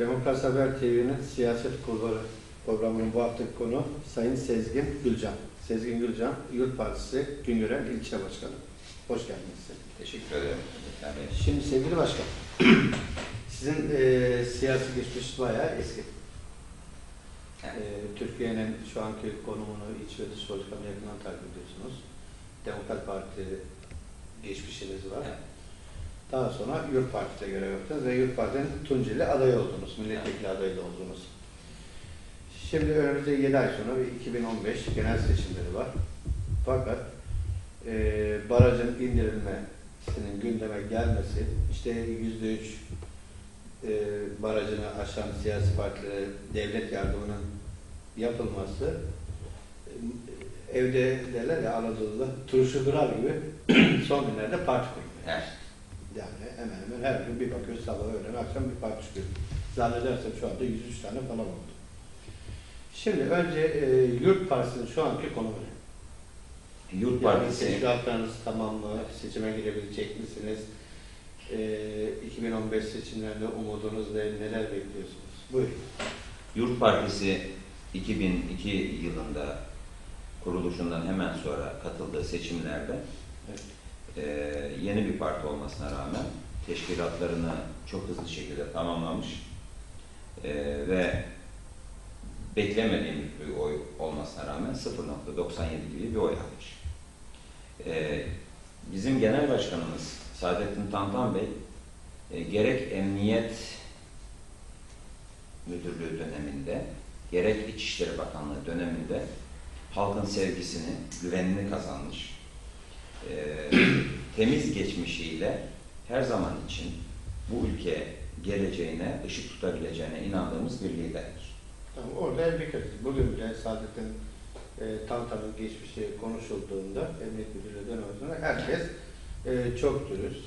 Demokrasi Haber TV'nin siyaset kurulu programının bu haftaki konu Sayın Sezgin Gülcan. Sezgin Gülcan, Yurt Partisi Güngören İlçe Başkanı. Hoş geldiniz. Teşekkür ederim. Yani Şimdi sevgili başkan, sizin e, siyasi geçmiş bayağı eski. E, Türkiye'nin şu anki konumunu iç ve dış politikanı yakından takip ediyorsunuz. Demokrat Parti geçmişiniz var. Evet. Daha sonra Yurt Parti'de görev yaptınız ve Yurt Parti'nin Tunceli adayı oldunuz, milletvekili adayı da oldunuz. Şimdi önümüzde 7 ay sonra bir 2015 genel seçimleri var. Fakat e, barajın indirilmesinin gündeme gelmesi, işte %3 e, barajını aşan siyasi partilere devlet yardımının yapılması e, evde derler ya Anadolu'da turşu durar gibi son günlerde parti kuruluyor. evet. Yani hemen hemen her gün bir bakıyoruz sabah öğlen akşam bir parti çıkıyor. Zannedersem şu anda 103 tane falan oldu. Şimdi önce e, Yurt Partisi'nin şu anki konumu ne? Yurt Yani Partisi teşkilatlarınız tamam mı? Seçime girebilecek misiniz? E, 2015 seçimlerinde umudunuz ne? Neler bekliyorsunuz? Buyurun. Yurt Partisi 2002 yılında kuruluşundan hemen sonra katıldığı seçimlerde Evet. Eee, yeni bir parti olmasına rağmen teşkilatlarını çok hızlı şekilde tamamlamış eee, ve beklemediğim bir oy olmasına rağmen 0.97 gibi bir oy almış. Eee, bizim genel başkanımız Saadettin Tantan Bey e, gerek emniyet müdürlüğü döneminde gerek İçişleri Bakanlığı döneminde halkın sevgisini, güvenini kazanmış. Ee, temiz geçmişiyle her zaman için bu ülke geleceğine ışık tutabileceğine inandığımız bir liderdir. Tamam, orada bir Bugün bile Saadet'in e, Tantan'ın geçmişi konuşulduğunda Emniyet Müdürlüğü döneminde herkes e, çok dürüst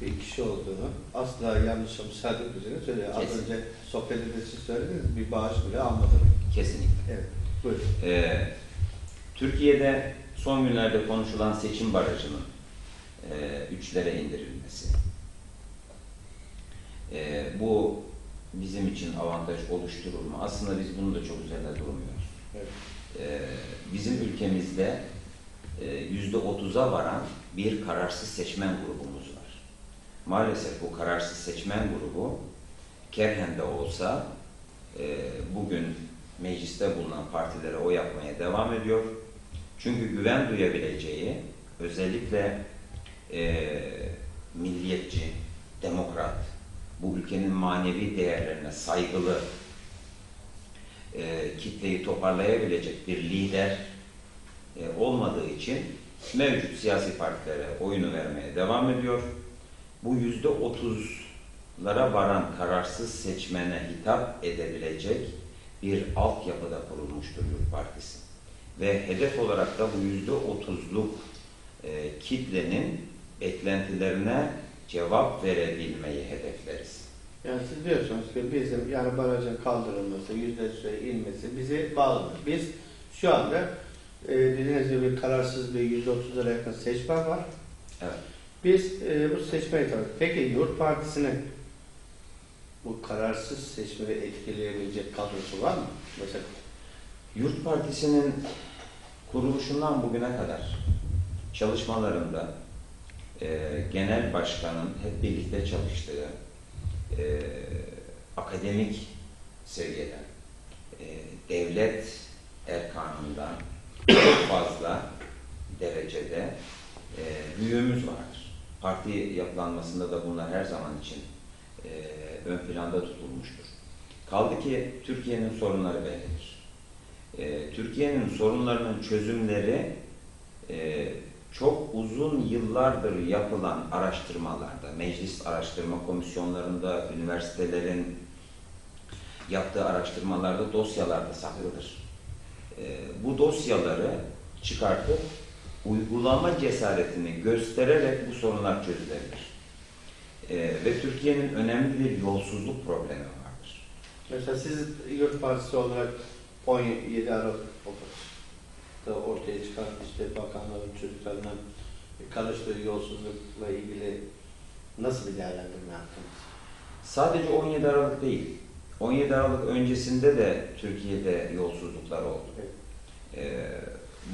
bir kişi olduğunu, asla yanlışa müsaade etmeyeceğini söylüyor. Az Kesin. önce sohbette de siz söylediniz, bir bağış bile almadım. Kesinlikle. Evet, buyurun. Ee, Türkiye'de son günlerde konuşulan seçim barajının e, üçlere indirilmesi. E, bu bizim için avantaj oluşturur mu? Aslında biz bunu da çok üzerinde durmuyoruz. Evet. E, bizim ülkemizde e, yüzde otuza varan bir kararsız seçmen grubumuz var. Maalesef bu kararsız seçmen grubu kerhen de olsa e, bugün mecliste bulunan partilere oy yapmaya devam ediyor. Çünkü güven duyabileceği özellikle e, milliyetçi, demokrat, bu ülkenin manevi değerlerine saygılı e, kitleyi toparlayabilecek bir lider e, olmadığı için mevcut siyasi partilere oyunu vermeye devam ediyor. Bu yüzde otuzlara varan kararsız seçmene hitap edebilecek bir altyapıda kurulmuştur Yurt Partisi. Ve hedef olarak da bu yüzde otuzluk e, kitlenin beklentilerine cevap verebilmeyi hedefleriz. Yani siz diyorsunuz ki bizim yani barajın kaldırılması, yüzde inmesi bizi bağlamıyor. Biz şu anda e, dediğiniz gibi kararsız bir yüzde otuzlara yakın seçmen var. Evet. Biz e, bu seçmeni tabii. Peki Yurt Partisi'nin bu kararsız seçmeni etkileyebilecek kadrosu var mı? Mesela Yurt Partisi'nin kuruluşundan bugüne kadar çalışmalarında e, genel başkanın hep birlikte çalıştığı e, akademik seviyeden, e, devlet erkanından çok fazla derecede e, büyüğümüz vardır. Parti yapılanmasında da bunlar her zaman için e, ön planda tutulmuştur. Kaldı ki Türkiye'nin sorunları bellidir. E, Türkiye'nin sorunlarının çözümleri e, çok uzun yıllardır yapılan araştırmalarda, meclis araştırma komisyonlarında, üniversitelerin yaptığı araştırmalarda, dosyalarda saklıdır. E, bu dosyaları çıkartıp uygulama cesaretini göstererek bu sorunlar çözülebilir. E, ve Türkiye'nin önemli bir yolsuzluk problemi vardır. Mesela siz Yurt Partisi olarak 17 Aralık da ortaya çıkan işte bakanların çocuklarının karıştığı yolsuzlukla ilgili nasıl bir değerlendirme yaptınız? Sadece 17 Aralık değil, 17 Aralık öncesinde de Türkiye'de yolsuzluklar oldu. Evet. Ee,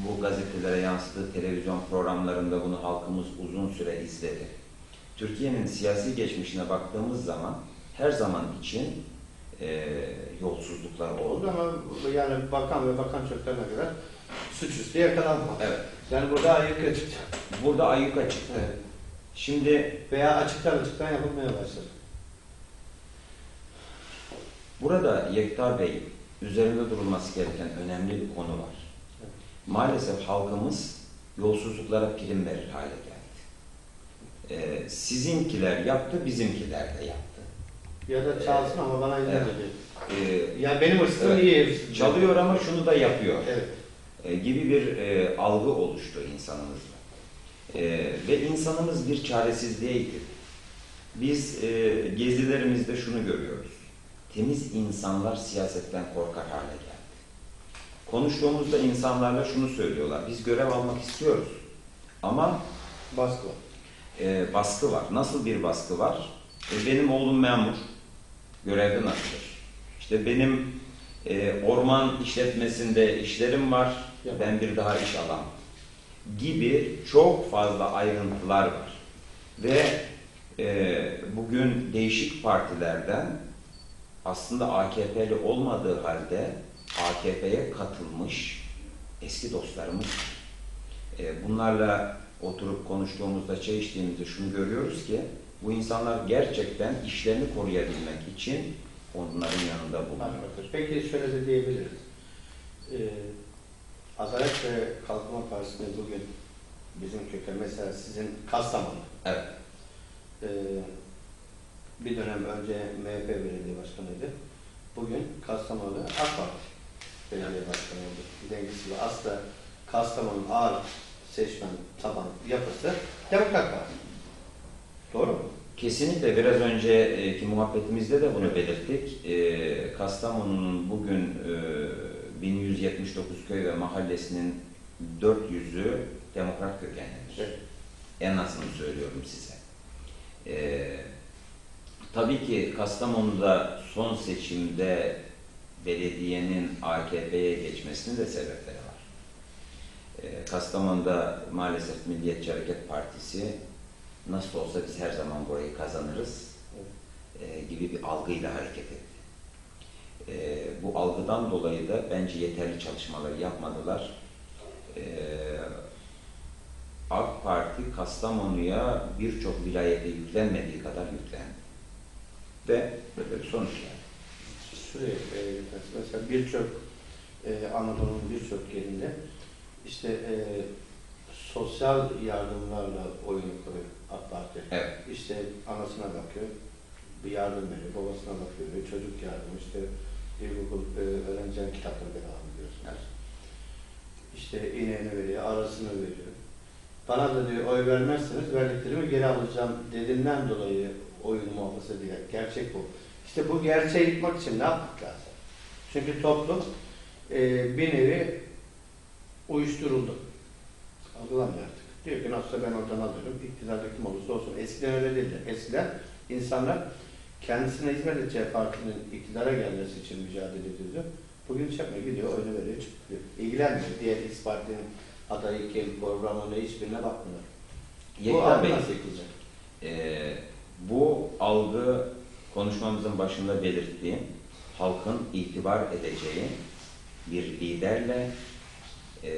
bu gazetelere yansıdığı televizyon programlarında bunu halkımız uzun süre izledi. Türkiye'nin siyasi geçmişine baktığımız zaman her zaman için e, yolsuzluklar oldu. zaman yani bakan ve bakan çocuklarına göre suçüstü yakalanma. Evet. Yani burada ayyuka çıktı. Burada ayyuka çıktı. Evet. Şimdi Veya açıktan açıktan yapılmaya başladı. burada Yekta Bey üzerinde durulması gereken önemli bir konu var. Evet. Maalesef halkımız yolsuzluklara prim verir hale geldi. Ee, sizinkiler yaptı, bizimkiler de yaptı. Ya da çalsın ama bana Evet. izlemedi. Ee, Ya benim hırsızım Evet. iyi çalıyor ama şunu da yapıyor. Evet. e, gibi bir e, algı oluştu insanımızda. E, ve insanımız bir çaresizliğe itildi. Biz e, gezilerimizde şunu görüyoruz. Temiz insanlar siyasetten korkar hale geldi. Konuştuğumuzda insanlarla şunu söylüyorlar. Biz görev almak istiyoruz. Ama Baskı var. e, baskı var. Nasıl bir baskı var? E, benim oğlum memur. Görevden atılır. İşte benim e, orman işletmesinde işlerim var. Ben bir daha iş alamam. Gibi çok fazla ayrıntılar var. Ve e, bugün değişik partilerden aslında AKP'li olmadığı halde AKP'ye katılmış eski dostlarımız. E, bunlarla oturup konuştuğumuzda, çay içtiğimizde şunu görüyoruz ki bu insanlar gerçekten işlerini koruyabilmek için onların yanında bulunuyor. Haklıdır. Peki şöyle de diyebiliriz. Ee, Adalet ve Kalkınma Partisi'nde bugün bizim köken mesela sizin Kastamonu. Evet. Ee, bir dönem önce MHP belediye başkanıydı. Bugün Kastamonu AK Parti belediye başkanı oldu. Dengesi var. Aslında Kastamonu'nun ağır seçmen taban yapısı Demokrat Parti. Doğru mu? Kesinlikle biraz önceki muhabbetimizde de bunu belirttik. Ee, Kastamonu'nun bugün e, 1179 köy ve mahallesinin 400'ü demokrat kökenlidir. Evet. En azını söylüyorum size. Tabii ki Kastamonu'da son seçimde belediyenin AKP'ye geçmesinin de sebepleri var. Ee, Kastamonu'da maalesef Milliyetçi Hareket Partisi nasıl olsa biz her zaman burayı kazanırız e, gibi bir algıyla hareket etti. E, bu algıdan dolayı da bence yeterli çalışmaları yapmadılar. E, AK Parti Kastamonu'ya birçok vilayete yüklenmediği kadar yüklendi. Ve böyle bir sonuç geldi. Şuraya e, mesela birçok e, Anadolu'nun birçok yerinde işte e, sosyal yardımlarla oyunu kuruyor AK Parti. Evet. İşte anasına bakıyor, bir yardım veriyor, babasına bakıyor, bir çocuk yardımı, işte ilkokul e, öğrencilerin kitapları bedava biliyorsunuz. İşte ineğini veriyor, arasını veriyor. Bana da diyor oy vermezseniz verdiklerimi geri alacağım dediğinden dolayı oyunu muhafaza ediyor. Gerçek bu. İşte bu gerçeği yıkmak için ne yapmak lazım? Çünkü toplum e, bir nevi uyuşturuldu. Algılamıyor artık. Diyor ki nasılsa ben oradan alıyorum. İktidarda kim olursa olsun. Eskiden öyle değildi. Eskiden insanlar kendisine hizmet edeceği partinin iktidara gelmesi için mücadele ediyordu. Bugün hiç yapmıyor. Gidiyor, oyunu veriyor, çıkıyor. İlgilenmiyor. Diğer X partinin adayı kim, programı ne hiçbirine bakmıyor. Yekta Bey? Ee, bu algı konuşmamızın başında belirttiğim halkın itibar edeceği bir liderle e,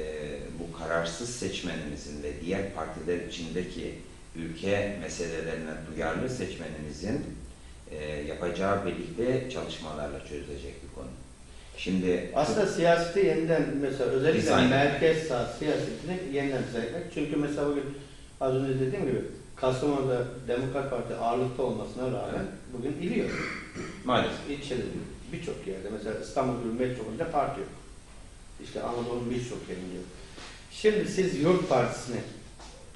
bu kararsız seçmenimizin ve diğer partiler içindeki ülke meselelerine duyarlı seçmenimizin e, yapacağı birlikte çalışmalarla çözülecek bir konu. Şimdi Aslında siyaseti yeniden mesela özellikle Dizayn. merkez sağ siyasetini yeniden etmek. Çünkü mesela bugün az önce dediğim gibi Kastamonu'da Demokrat Parti ağırlıkta olmasına rağmen Evet. bugün iliyor. maalesef İlçede birçok yerde mesela İstanbul gibi metropolde parti yok. İşte Anadolu'nun birçok yerinde. Şimdi siz Yurt Partisi'ni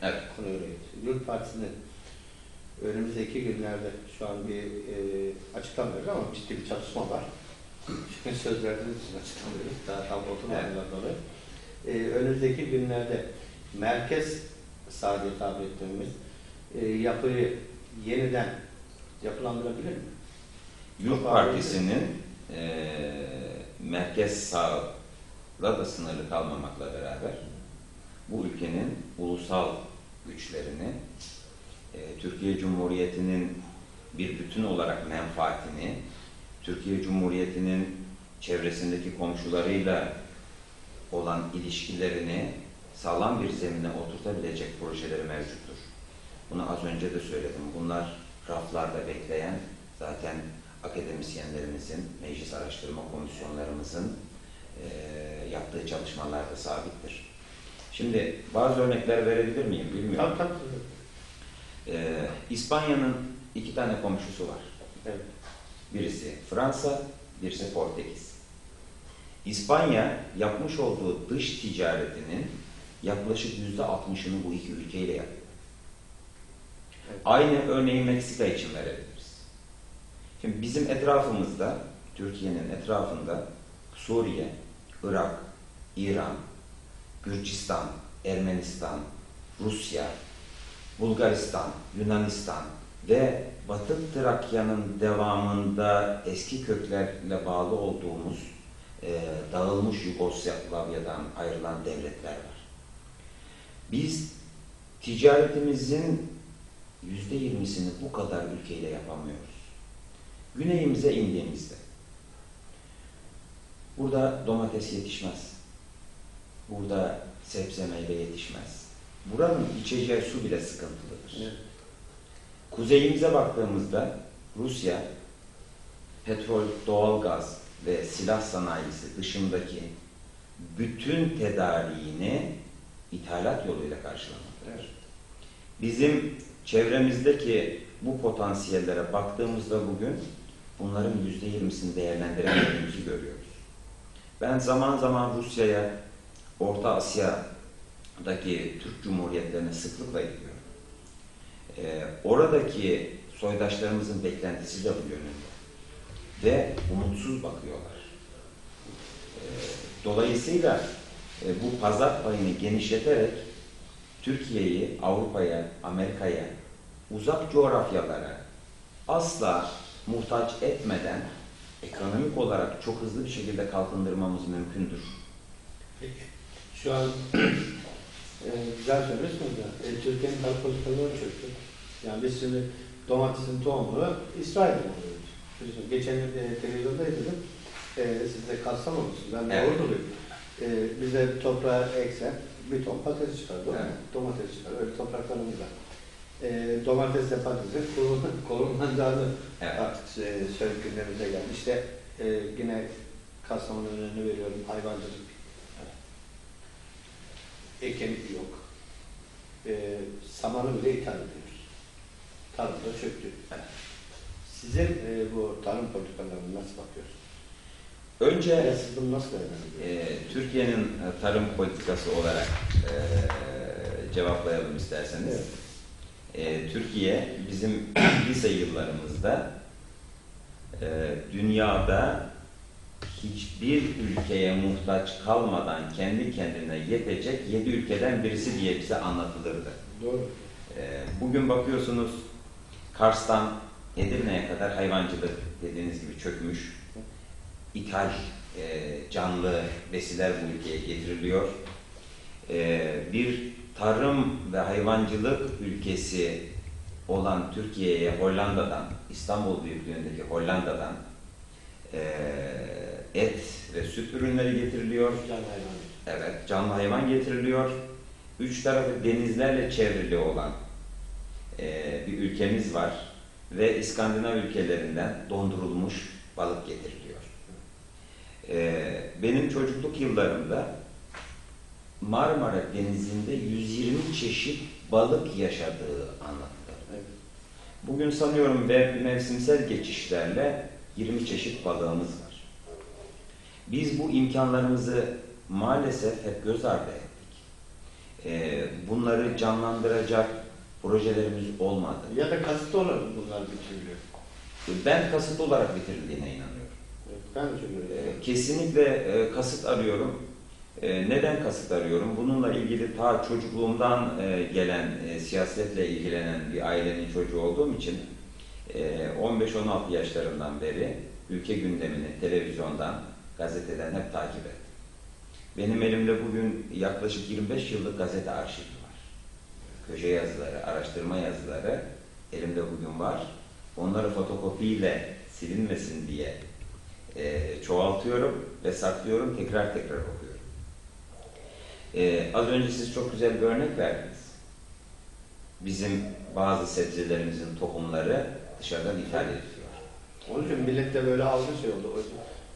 evet, getirin. Yurt Partisi'ni önümüzdeki günlerde şu an bir e, açıklamıyoruz ama ciddi bir çalışma var. Çünkü söz verdiğiniz için açıklamıyoruz. Daha tam oturmadığından dolayı. E, önümüzdeki günlerde merkez sağ diye tabir ettiğimiz e, yapıyı yeniden yapılandırabilir mi? Yurt Partisi'nin e, merkez sağla da sınırlı kalmamakla beraber bu ülkenin ulusal güçlerini, e, Türkiye Cumhuriyeti'nin bir bütün olarak menfaatini, Türkiye Cumhuriyeti'nin çevresindeki komşularıyla olan ilişkilerini sağlam bir zemine oturtabilecek projeleri mevcuttur. Bunu az önce de söyledim. Bunlar raflarda bekleyen zaten akademisyenlerimizin, meclis araştırma komisyonlarımızın yaptığı çalışmalarda sabittir. Şimdi bazı örnekler verebilir miyim bilmiyorum. Tabii tabii. Eee, İspanya'nın iki tane komşusu var. Evet. Birisi Fransa, birisi Portekiz. İspanya yapmış olduğu dış ticaretinin yaklaşık yüzde altmışını bu iki ülkeyle yapıyor. Evet. Aynı örneği Meksika için verebiliriz. Şimdi bizim etrafımızda, Türkiye'nin etrafında Suriye, Irak, İran, Gürcistan, Ermenistan, Rusya, Bulgaristan, Yunanistan ve Batı Trakya'nın devamında eski köklerle bağlı olduğumuz e, dağılmış Yugoslavya'dan ayrılan devletler var. Biz ticaretimizin yüzde yirmisini bu kadar ülkeyle yapamıyoruz. Güneyimize indiğimizde burada domates yetişmez. Burada sebze meyve yetişmez. Buranın içeceği su bile sıkıntılıdır. Evet. Kuzeyimize baktığımızda Rusya petrol, doğalgaz ve silah sanayisi dışındaki bütün tedariğini ithalat yoluyla karşılamaktadır. Evet. Bizim çevremizdeki bu potansiyellere baktığımızda bugün bunların yüzde yirmisini değerlendiremediğimizi görüyoruz. Ben zaman zaman Rusya'ya, Orta Asya'daki Türk Cumhuriyetlerine sıklıkla gidiyorum. Ee, oradaki soydaşlarımızın beklentisi de bu yönünde. Ve umutsuz bakıyorlar. Ee, dolayısıyla e, bu pazar payını genişleterek Türkiye'yi Avrupa'ya, Amerika'ya, uzak coğrafyalara asla muhtaç etmeden ekonomik olarak çok hızlı bir şekilde kalkındırmamız mümkündür. Peki. Şu an e, güzel söylüyorsunuz da e, Türkiye'nin tarım politikaları çöktü. Yani biz şimdi domatesin tohumunu İsrail'den alıyoruz. Biliyorsun, Geçen e, televizyonda izledim. E, siz de Kastamonu'sunuz. Ben de Evet. Orduluyum. E, bize toprağa eksen bir ton patates çıkar. Evet. Domates çıkar. Öyle topraklarımız var. E, domatesle patatesin korunacağını Evet. artık e, söyleyip gündemimize geldi. İşte e, yine Kastamonu'nun önünü veriyorum. Hayvancılık. Ekim yok. E, samanı bile ithal ediyoruz. Tarım da çöktü. Sizin e, bu tarım politikalarına nasıl bakıyorsunuz? Önce değerlendiriyorsunuz? e, Türkiye'nin e, tarım politikası olarak e, cevaplayalım isterseniz. Evet. E, Türkiye bizim lise yıllarımızda e, dünyada hiçbir ülkeye muhtaç kalmadan kendi kendine yetecek yedi ülkeden birisi diye bize anlatılırdı. Doğru. E, bugün bakıyorsunuz Kars'tan Edirne'ye kadar hayvancılık dediğiniz gibi çökmüş. İthal e, canlı besiler bu ülkeye getiriliyor. E, bir tarım ve hayvancılık ülkesi olan Türkiye'ye Hollanda'dan, İstanbul büyüklüğündeki Hollanda'dan et ve süt ürünleri getiriliyor. Can hayvanı. Evet, canlı hayvan getiriliyor. Üç tarafı denizlerle çevrili olan bir ülkemiz var ve İskandinav ülkelerinden dondurulmuş balık getiriliyor. Benim çocukluk yıllarımda Marmara Denizi'nde 120 çeşit balık yaşadığı anlatılır. Evet. Bugün sanıyorum ve mevsimsel geçişlerle 20 çeşit balığımız var. Biz bu imkanlarımızı maalesef hep göz ardı ettik. Ee, bunları canlandıracak projelerimiz olmadı. Ya da kasıtlı olarak bunlar bitiriliyor. Ben kasıt olarak bitirildiğine inanıyorum. Evet, ben de. Ee, kesinlikle e, kasıt arıyorum. E, neden kasıt arıyorum? Bununla ilgili ta çocukluğumdan e, gelen, e, siyasetle ilgilenen bir ailenin çocuğu olduğum için e, 15-16 yaşlarından beri ülke gündemini televizyondan, gazeteden hep takip ettim. Benim elimde bugün yaklaşık 25 yıllık gazete arşivi var. Köşe yazıları, araştırma yazıları elimde bugün var. Onları fotokopiyle silinmesin diye e, çoğaltıyorum ve saklıyorum, tekrar tekrar okuyorum. E, az önce siz çok güzel bir örnek verdiniz. Bizim bazı sebzelerimizin tohumları dışarıdan ithal ediliyor. Onun için millette böyle algı şey oldu.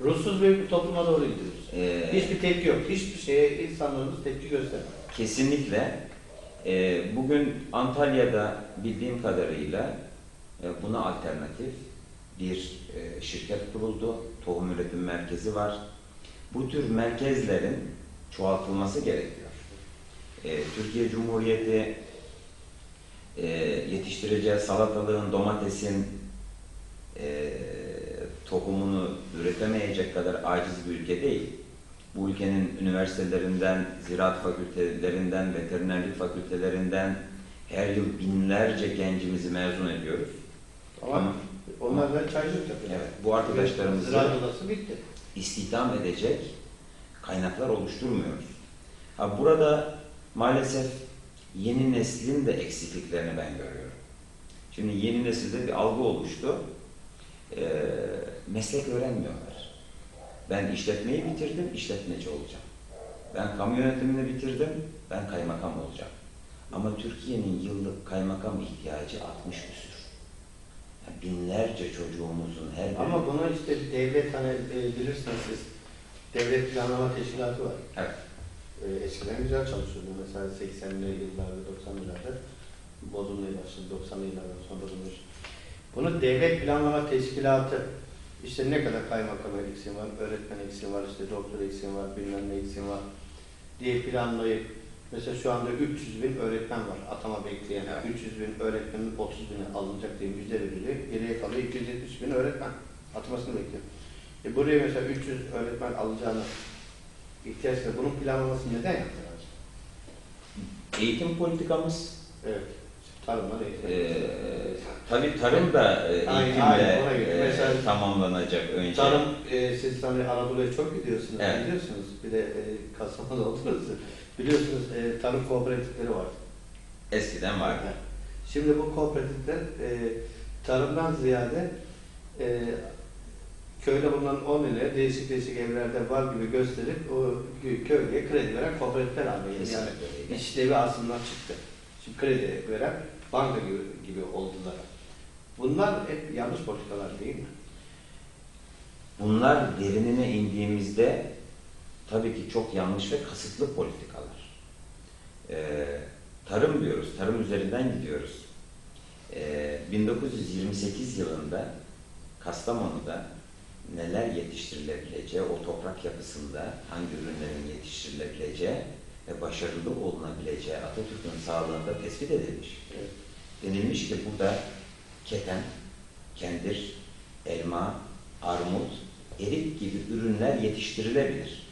Ruhsuz bir topluma doğru gidiyoruz. E, Hiçbir tepki yok. Hiçbir şeye insanlarımız tepki göstermiyor. Kesinlikle. e, bugün Antalya'da bildiğim kadarıyla e, buna alternatif bir e, şirket kuruldu. Tohum üretim merkezi var. Bu tür merkezlerin çoğaltılması gerekiyor. E, Türkiye Cumhuriyeti e, yetiştireceği salatalığın, domatesin e, tohumunu üretemeyecek kadar aciz bir ülke değil. Bu ülkenin üniversitelerinden, ziraat fakültelerinden, veterinerlik fakültelerinden her yıl binlerce gencimizi mezun ediyoruz. Ama Ama onlar da çaycılık yapıyor. evet, bu arkadaşlarımızı istihdam edecek kaynaklar oluşturmuyoruz. Ha, burada maalesef yeni neslin de eksikliklerini ben görüyorum. Şimdi yeni nesilde bir algı oluştu. Ee, meslek öğrenmiyorlar. Ben işletmeyi bitirdim, işletmeci olacağım. Ben kamu yönetimini bitirdim, ben kaymakam olacağım. Ama Türkiye'nin yıllık kaymakam ihtiyacı 60 küsür. Yani binlerce çocuğumuzun her biri... Ama bunu işte devlet hani e, bilirsiniz siz devlet planlama teşkilatı var. Evet. E, eskiden güzel çalışıyordu. Mesela 80'li yıllarda, 90'larda bozulmaya başladı. 90'lı yıllardan sonra bozulmuş. Bunu devlet planlama teşkilatı işte ne kadar kaymakam eksiğin var, öğretmen eksiğin var, işte doktor eksiğin var, bilmem ne eksiğin var diye planlayıp mesela şu anda 300 bin öğretmen var atama bekleyen. 300 bin öğretmenin 30 bini alınacak diye müjde veriliyor. Geriye kalıyor 270 bin öğretmen atamasını bekliyor. E buraya mesela 300 öğretmen alacağını ihtiyaç var. Bunun planlamasını neden yaptılar? Eğitim politikamız, Evet. Tarımlar eğitim. e, tabii tarım da e, Aynen, eğitimle aynen, ona göre. e, Mesela- tamamlanacak önce. Tarım, e, siz hani Anadolu'ya çok gidiyorsunuz, Evet. biliyorsunuz. Bir de e, Kastamonu'da oldunuz. Biliyorsunuz e, tarım kooperatifleri var. Eskiden vardı. Şimdi bu kooperatifler e, tarımdan ziyade e, köyde bulunan 10 ile değişik değişik evlerde var gibi gösterip o kö- köylüye kredi veren kooperatifler haline geldi. Yani işlevi aslında çıktı. Şimdi kredi veren banka gibi, gibi oldular. Bunlar hep yanlış politikalar değil mi? Bunlar derinine indiğimizde tabii ki çok yanlış ve kasıtlı politikalar. Ee, tarım diyoruz, tarım üzerinden gidiyoruz. Ee, 1928 yılında Kastamonu'da neler yetiştirilebileceği, o toprak yapısında hangi ürünlerin yetiştirilebileceği ve başarılı olunabileceği Atatürk'ün sağlığında tespit edilmiş. Evet. Denilmiş ki burada keten, kendir, elma, armut, erik gibi ürünler yetiştirilebilir.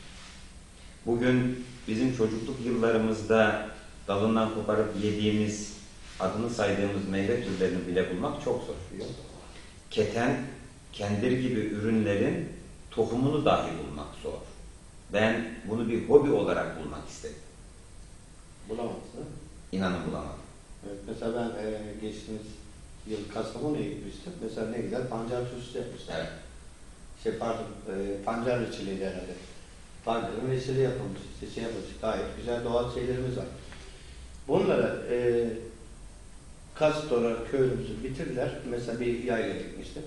Bugün bizim çocukluk yıllarımızda dalından koparıp yediğimiz, adını saydığımız meyve türlerini bile bulmak çok zor. Keten, kendir gibi ürünlerin tohumunu dahi bulmak zor. Ben bunu bir hobi olarak bulmak istedim. Bulamazsın. İnanın bulamadım. Evet, mesela ben e, geçtiğimiz yıl Kastamonu'ya gitmiştim. Mesela ne güzel pancar turşusu yapmışlar. Evet. Şey pardon, e, pancar reçeliydi herhalde. Pancarın reçeli yapılmış, işte şey yapılmış. Gayet güzel doğal şeylerimiz var. Bunları e, Kastora köyümüzü bitirdiler. Mesela bir yayla gitmiştim.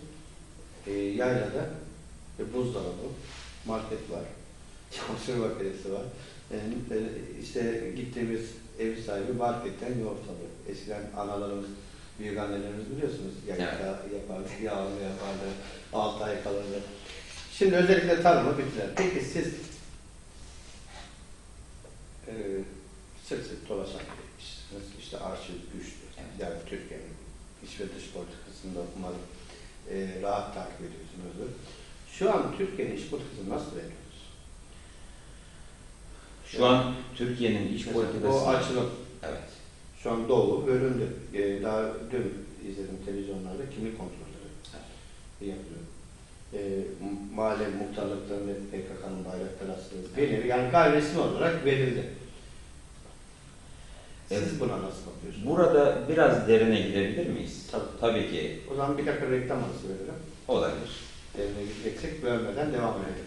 E, yaylada e, buzdolabı, market var, çamaşır makinesi var. E, e, işte gittiğimiz ev sahibi marketten yoğurt alıyor. Eskiden analarımız, büyük annelerimiz biliyorsunuz yayla yapardı, yağını yapardı, altı ay kalırdı. Şimdi özellikle tarımı bitirdiler. Peki siz e, sık sık dolaşan. İşte arşiv güçlü. Yani Türkiye'nin iç ve dış politikasında umarım e, rahat takip ediyorsunuzdur. Şu an Türkiye'nin iç politikasını nasıl veriyoruz? Şu an Türkiye'nin Mesela politikası... O açılım. Evet. Şu an Doğu bölündü. E, daha dün izledim televizyonlarda kimlik kontrolleri yapılıyor. e, mahalle muhtarlıklarında PKK'nın bayrakları asılı verildi. Yani gayri resmi olarak verildi. Siz Evet. buna nasıl bakıyorsunuz? Burada biraz derine gidebilir miyiz? Tabii. Tabii ki O zaman bir dakika reklam arası verelim. olabilir. Derine gideceksek bölmeden devam edelim.